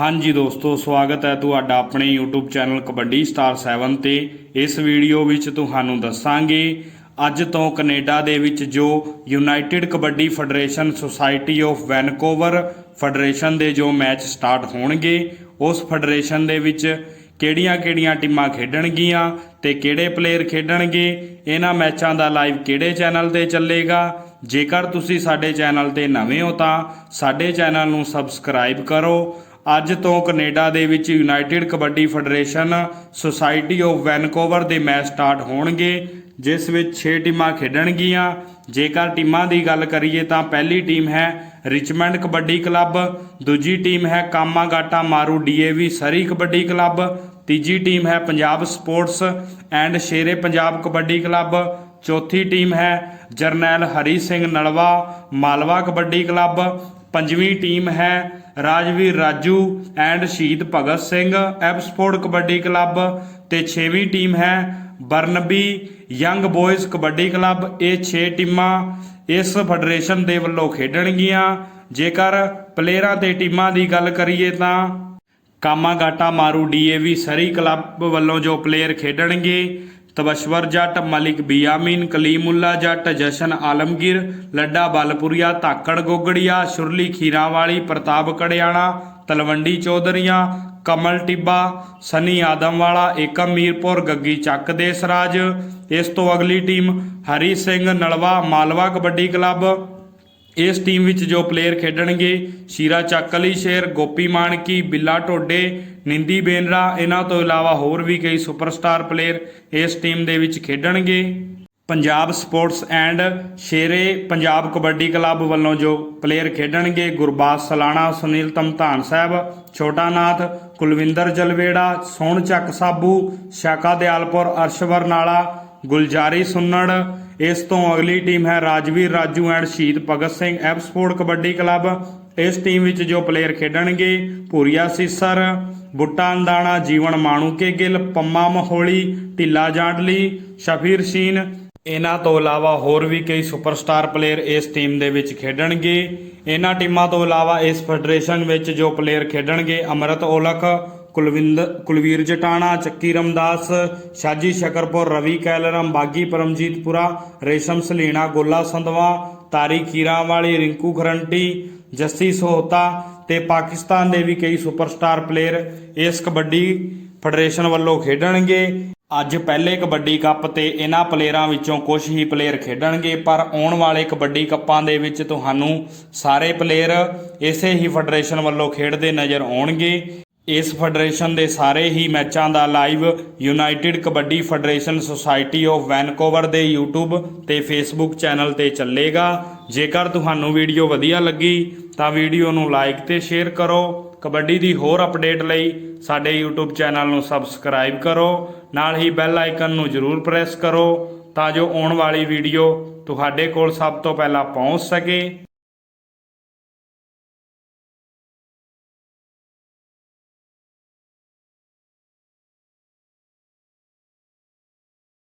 ਹਾਂਜੀ ਦੋਸਤੋ, ਸਵਾਗਤ ਹੈ ਤੁਹਾਡਾ ਆਪਣੇ YouTube ਚੈਨਲ ਕਬੱਡੀ ਸਟਾਰ 7 ਤੇ। ਇਸ ਵੀਡੀਓ ਵਿੱਚ ਤੁਹਾਨੂੰ ਦੱਸਾਂਗੇ, ਅੱਜ ਤੋਂ ਕੈਨੇਡਾ ਦੇ ਵਿੱਚ ਜੋ United kabaddi federation society of Vancouver federation ਦੇ ਜੋ ਮੈਚ ਸਟਾਰਟ ਹੋਣਗੇ, ਉਸ ਫੈਡਰੇਸ਼ਨ ਦੇ ਵਿੱਚ ਕਿਹੜੀਆਂ-ਕਿਹੜੀਆਂ ਟੀਮਾਂ ਖੇਡਣਗੀਆਂ ਤੇ ਕਿਹੜੇ ਪਲੇਅਰ ਖੇਡਣਗੇ, ਇਹਨਾਂ ਮੈਚਾਂ ਦਾ ਲਾਈਵ ਕਿਹੜੇ ਚੈਨਲ ਤੇ ਚੱਲੇਗਾ? ਜੇਕਰ ਤੁਸੀਂ ਸਾਡੇ ਚੈਨਲ ਤੇ ਨਵੇਂ ਹੋ ਤਾਂ ਸਾਡੇ ਚੈਨਲ ਨੂੰ ਸਬਸਕ੍ਰਾਈਬ ਕਰੋ ਅੱਜ ਤੋਂ ਕੈਨੇਡਾ ਦੇ ਵਿੱਚ United kabaddi federation, society of Vancouver ਦੇ ਮੈਚ ਸਟਾਰਟ ਹੋਣਗੇ, ਜਿਸ ਵਿੱਚ 6 ਟੀਮਾਂ ਖੇਡਣਗੀਆਂ। ਜੇਕਰ ਟੀਮਾਂ ਦੀ ਗੱਲ ਕਰੀਏ ਤਾਂ ਪਹਿਲੀ ਟੀਮ ਹੈ ਰਿਚਮੰਡ ਕਬੱਡੀ ਕਲੱਬ, ਦੂਜੀ ਟੀਮ ਹੈ Komagata Maru DAV Surrey kabaddi club, ਤੀਜੀ ਟੀਮ ਹੈ Punjab sports and Shere Punjab kabaddi club, ਚੌਥੀ ਟੀਮ ਹੈ ਜਰਨੈਲ ਹਰੀ ਸਿੰਘ ਨਲਵਾ ਮਾਲਵਾ ਕਬੱਡੀ ਕਲੱਬ, ਪੰਜਵੀਂ ਟੀਮ ਹੈ Rajveer Raju and Shaheed Bhagat Singh. Abbotsford kabaddi club ਤੇ ਛੇਵੀਂ ਟੀਮ ਹੈ Burnaby. Young boys kabaddi club, ਇਹ 6 ਟੀਮਾਂ ਇਸ ਫੈਡਰੇਸ਼ਨ ਦੇ ਵੱਲੋਂ ਖੇਡਣਗੀਆਂ। ਜੇਕਰ ਪਲੇਅਰਾਂ ਤੇ ਟੀਮਾਂ ਦੀ ਗੱਲ ਕਰੀਏ ਤਾਂ ਕਾਮਾਗਾਟਾ ਮਾਰੂ ਡੀਏਵੀ ਸਰੀ ਕਲੱਬ ਵੱਲੋਂ ਜੋ ਪਲੇਅਰ ਖੇਡਣਗੇ ਤਬਸ਼ਵਰ ਜੱਟ ਮਲਿਕ ਬਿਆਮੀਨ, ਕਲੀਮੁੱਲਾ ਜੱਟ ਜਸ਼ਨ ਆਲਮਗੀਰ, ਲੱਡਾ ਬਲਪੁਰੀਆ, ਧਾਕੜ ਗੋਗੜੀਆ, ਸ਼ੁਰਲੀ ਖੀਰਾਵਾਲੀ, ਪ੍ਰਤਾਪ ਕੜਿਆਣਾ, ਤਲਵੰਡੀ ਚੌਧਰੀਆਂ, ਕਮਲ ਟਿੱਬਾ, ਸਨੀ ਆਦਮਵਾਲਾ, ਏਕਮ ਮੀਰਪੁਰ, ਗੱਗੀ ਚੱਕ ਦੇਸਰਾਜ ਇਸ ਤੋਂ ਅਗਲੀ ਟੀਮ ਹਰੀ ਸਿੰਘ ਨਲਵਾ, ਮਾਲਵਾ ਕਬੱਡੀ ਕਲੱਬ ਇਸ ਟੀਮ ਵਿੱਚ ਜੋ ਪਲੇਅਰ ਖੇਡਣਗੇ, ਸ਼ੀਰਾ ਚੱਕ ਅਲੀ ਸ਼ੇਰ ਗੋਪੀ ਮਾਨਕੀ ਬਿੱਲਾ ਢੋਡੇ, ਨਿੰਦੀ ਬੇਨਰਾ, ਇਹਨਾਂ ਤੋਂ ਇਲਾਵਾ ਹੋਰ ਵੀ ਕਈ ਸੁਪਰਸਟਾਰ ਪਲੇਅਰ ਇਸ ਟੀਮ ਦੇ ਵਿੱਚ ਖੇਡਣਗੇ। Punjab sports and Shere Punjab kabaddi club ਵੱਲੋਂ ਜੋ ਪਲੇਅਰ ਖੇਡਣਗੇ ਗੁਰਬਾਜ ਸਲਾਣਾ, ਸੁਨੀਲ ਤਮਤਾਨ ਸਾਹਿਬ ਛੋਟਾ ਨਾਥ ਕੁਲਵਿੰਦਰ ਜਲਵੇੜਾ ਸੋਹਣ ਚੱਕ ਸਾਬੂ, ਸ਼ਾਕਾ ਦਿਆਲਪੁਰ, ਅਰਸ਼ਵਰ ਨਾਲਾ ਗੁਲਜਾਰੀ ਸੁੰਨੜ। ਇਸ ਤੋਂ ਅਗਲੀ ਟੀਮ ਹੈ Rajveer Raju and Shaheed Bhagat Singh Abbotsford kabaddi club. ਇਸ ਟੀਮ ਵਿੱਚ ਜੋ ਪਲੇਅਰ ਖੇਡਣਗੇ, ਭੂਰੀਆ ਸੀਸਰ, ਬੁੱਟਾ ਅੰਦਾਣਾ, ਜੀਵਨ ਮਾਣੂਕੇ ਗਿੱਲ, ਪੰਮਾ ਮਹੋਲੀ, ਢਿੱਲਾ ਜਾਂਡਲੀ ਸ਼ਫੀਰ ਸ਼ੀਨ। ਇਹਨਾਂ ਤੋਂ ਇਲਾਵਾ ਹੋਰ ਵੀ ਕਈ ਸੁਪਰਸਟਾਰ ਪਲੇਅਰ ਇਸ ਟੀਮ ਦੇ ਵਿੱਚ ਖੇਡਣਗੇ। ਇਹਨਾਂ ਟੀਮਾਂ ਤੋਂ ਇਲਾਵਾ ਇਸ ਫੈਡਰੇਸ਼ਨ ਵਿੱਚ ਜੋ ਪਲੇਅਰ ਖੇਡਣਗੇ, ਅਮਰਤ ਔਲਖ ਕੁਲਵਿੰਦ ਕੁਲਵੀਰ ਜਟਾਣਾ, ਚੱਕੀ ਰਮਦਾਸ, ਸ਼ਾਜੀ ਸ਼ਕਰਪੁਰ, ਰਵੀ ਕੈਲਰਮ, ਬਾਗੀ ਪਰਮਜੀਤਪੁਰਾ, ਰੇਸ਼ਮ ਸਲੀਣਾ, ਗੋਲਾ ਸੰਧਵਾ, ਤਾਰੀ ਖੀਰਾਂ ਵਾਲੀ ਰਿੰਕੂ ਖਰੰਟੀ, ਜੱਸੀ ਸੋਹਤਾ ਤੇ ਪਾਕਿਸਤਾਨ ਦੇ ਵੀ ਕਈ ਸੁਪਰਸਟਾਰ ਪਲੇਅਰ ਇਸ ਕਬੱਡੀ ਫੈਡਰੇਸ਼ਨ ਵੱਲੋਂ ਖੇਡਣਗੇ। ਅੱਜ ਪਹਿਲੇ ਕਬੱਡੀ ਕੱਪ ਤੇ ਇਹਨਾਂ ਪਲੇਅਰਾਂ ਵਿੱਚੋਂ ਕੁਝ ਹੀ ਪਲੇਅਰ ਖੇਡਣਗੇ, ਪਰ ਆਉਣ ਵਾਲੇ ਕਬੱਡੀ ਕੱਪਾਂ ਦੇ ਵਿੱਚ ਤੁਹਾਨੂੰ ਸਾਰੇ ਪਲੇਅਰ ਇਸੇ ਹੀ ਫੈਡਰੇਸ਼ਨ ਵੱਲੋਂ ਖੇਡਦੇ ਨਜ਼ਰ ਆਉਣਗੇ। ਇਸ ਫੈਡਰੇਸ਼ਨ ਦੇ ਸਾਰੇ ਹੀ ਮੈਚਾਂ ਦਾ live united kabaddi federation society of Vancouver ਦੇ YouTube ਤੇ Facebook ਚੈਨਲ ਤੇ ਚੱਲੇਗਾ। ਜੇਕਰ ਤੁਹਾਨੂੰ ਵੀਡੀਓ ਵਧੀਆ ਲੱਗੀ, ਤਾਂ ਵੀਡੀਓ ਨੂੰ ਲਾਈਕ ਤੇ ਸ਼ੇਅਰ ਕਰੋ। ਕਬੱਡੀ ਦੀ ਹੋਰ ਅਪਡੇਟ ਲਈ ਸਾਡੇ YouTube ਚੈਨਲ ਨੂੰ ਸਬਸਕ੍ਰਾਈਬ ਕਰੋ। ਨਾਲ ਹੀ ਬੈਲ ਆਈਕਨ ਨੂੰ ਜ਼ਰੂਰ ਪ੍ਰੈਸ ਕਰੋ, ਤਾਂ ਜੋ ਆਉਣ ਵਾਲੀ ਵੀਡੀਓ ਤੁਹਾਡੇ ਕੋਲ ਸਭ ਤੋਂ ਪਹਿਲਾਂ ਪਹੁੰਚ ਸਕੇ।